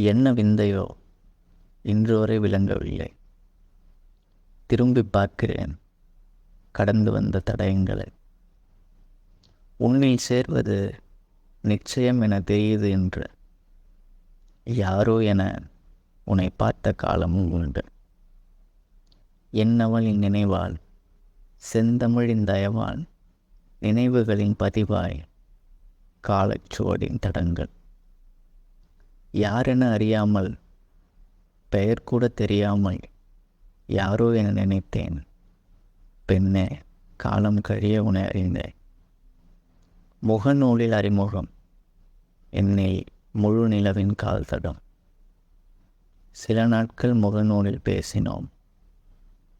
என்ன விந்தையோ இன்று வரை விளங்கவில்லை. திரும்பி பார்க்கிறேன் கடந்து வந்த தடயங்களை. உன்னில் சேர்வது நிச்சயம் என தெரியுது என்று. யாரோ என உன்னை பார்த்த காலமும் உண்டு. என்னவளின் நினைவால் செந்தமிழின் தயவால் நினைவுகளின் பதிவாய் காலச்சுவடின் தடங்கள். யாரென அறியாமல் பெயர் கூட தெரியாமல் யாரோ என நினைத்தேன். பெண்ணே காலம் கழிய உன அறிந்தேன். முகநூலில் அறிமுகம். என்னை முழு நிலவின் கால் தடம். சில நாட்கள் முகநூலில் பேசினோம்.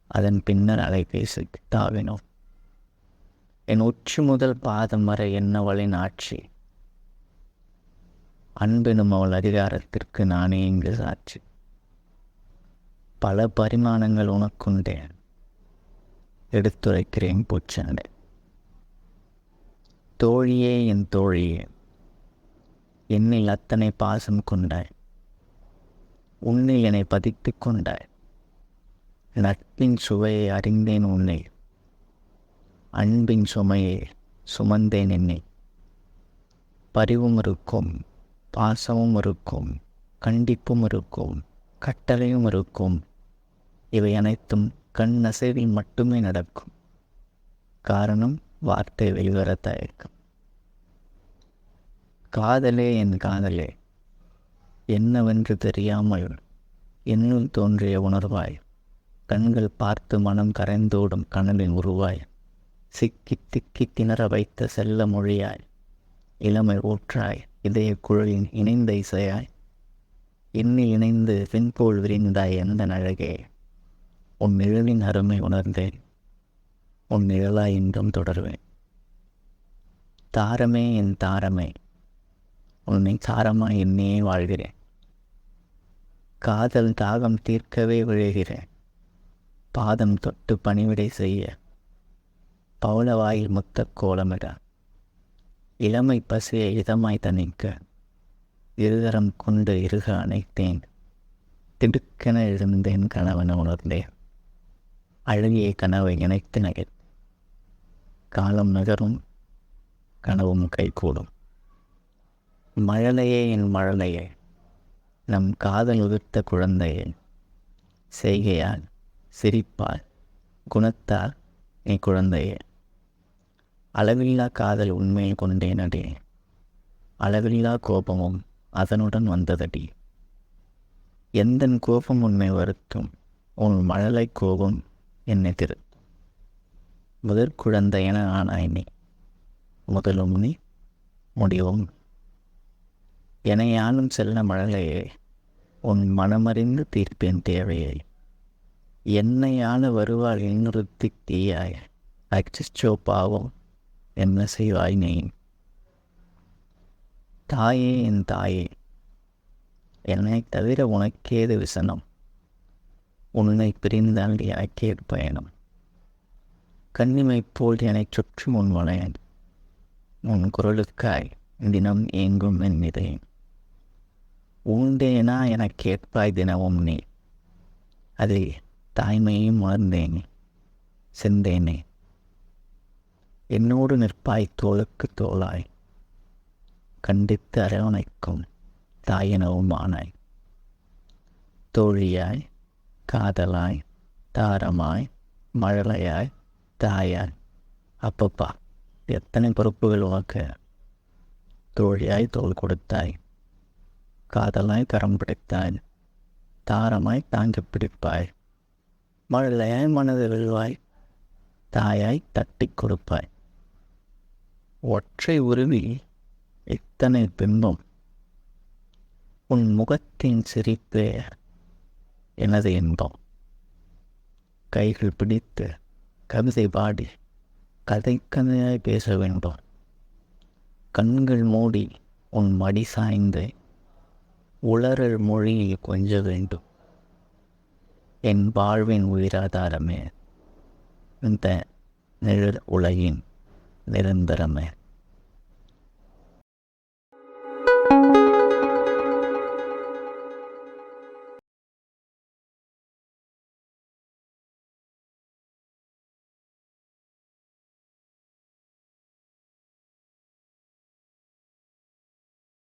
அதன் பின்னர் அலைபேசி தாவினோம். என் உச்சி முதல் பாதம் வரை என்னவளின் ஆட்சி? அன்பெனும் அவள் அதிகாரத்திற்கு நானே இங்கு சாட்சி. பல பரிமாணங்கள் உனக்குண்டேன். எடுத்துரைக்கிறேன் பூச்சாண்டே தோழியே என் தோழியே என்னில் அத்தனை பாசம் கொண்டாய். உன்னில் என்னை பதித்து கொண்டாய். நட்பின் சுவையை அறிந்தேன் உன்னை. அன்பின் சுமையை சுமந்தேன் என்னை. பரிவும் இருக்கும். பாசமும் இருக்கும் கண்டிப்பும் இருக்கும் கட்டளையும் இருக்கும். இவை அனைத்தும் கண் அசைவில் மட்டுமே நடக்கும். காரணம் வார்த்தை வெளிவர தயக்கம் காதலே என் காதலே என்னவென்று தெரியாமல் என்னுள் தோன்றிய உணர்வாய் கண்கள் பார்த்து மனம் கரைந்தோடும் கனலின் உருவாய் சிக்கி திக்கி திணற வைத்த செல்ல மொழியாய் இளமை ஊற்றாய் இதய குழலின் இணைந்த இசையாய் இன்னி இணைந்து பின்போல் விரிந்தாய் எந்த அழகே. உன் நிழலின் அருமை உணர்ந்தேன். உன் நிழலாய் இன்றும் தொடர்வேன். தாரமே என் தாரமே. உன்னை தாரமாய் என்னையே வாழ்கிறேன். காதல் தாகம் தீர்க்கவே விழுகிறேன். பாதம் தொட்டு பணிவிடை செய்ய. பவுளவாயில் முத்த கோலமிட. இளமை பசியை இதமாய் தணிக்க இருதரம் கொண்டு இருக அணைத்தேன். திடுக்கென எழுந்தேன் கணவனை உணர்ந்தேன். அழகிய கனவை இணைத்து நகர். காலம் நகரும் கனவும் கைகூடும். மழலையே என் மழலையே நம் காதல் உதிர்த்த குழந்தையே. செய்கையால் சிரிப்பால் குணத்தால் நீ குழந்தையே. அளவில்லா காதல் உண்மையை கொண்டேனடி அளவில்லா கோபமும் அதனுடன் வந்ததடி. எந்த கோபம் உண்மை வருத்தும் உன் மழலை கோபம் என்னை திருத்தும். முதற் குழந்தை என ஆனாய் நீ. முதலும் நீ முடிவும். எனையாலும் செல்ல மழலையே உன் மனமறிந்து தீர்ப்பேன் தேவையை. என்னையான வருவாள் இன்னொருத்தி தீயாய் அச்சோ பாவம் என்ன செய்வாய் நீ? தாயே என் தாயே என்னை தவிர உனக்கேது விசனம்? உன்னை பிரிந்தால் எனக்கே பயணம்? கண்ணிமை போல் என்னை சுற்றி உன் வளையன் உன் குரலுக்காய் தினம் ஏங்கும் என் இதயம் உண்டேனா என கேட்பாய் தினமும் நீ. அதை தாய்மையும் உணர்ந்தேனே செந்தேனே என்னோடு நிற்பாய் தோலுக்கு தோளாய். கண்டித்து அரவணைக்கும் தாயனவும் ஆனாய் தோழியாய் காதலாய் தாரமாய் மழலையாய் தாயாய். அப்பப்பா எத்தனை பொறுப்புகள் உனக்கு? தோழியாய் தோள் கொடுத்தாய். காதலாய் கரம் பிடித்தாய். தாரமாய் தாங்கி பிடிப்பாய். மழலையாய் மனது விழுவாய் தாயாய் தட்டி கொடுப்பாய். ஒற்றை உருவி இத்தனை பிம்பம்? உன் முகத்தின் சிரிப்பே எனது இன்பம். கைகள் பிடித்து கவிதை பாடி கதை கதையாய் பேச வேண்டும். கண்கள் மூடி உன் மடி சாய்ந்து உளறல் மொழியை கொஞ்ச வேண்டும். என் வாழ்வின் உயிராதாரமே இந்த நிழல் உலகின் നിരന്തരമേ.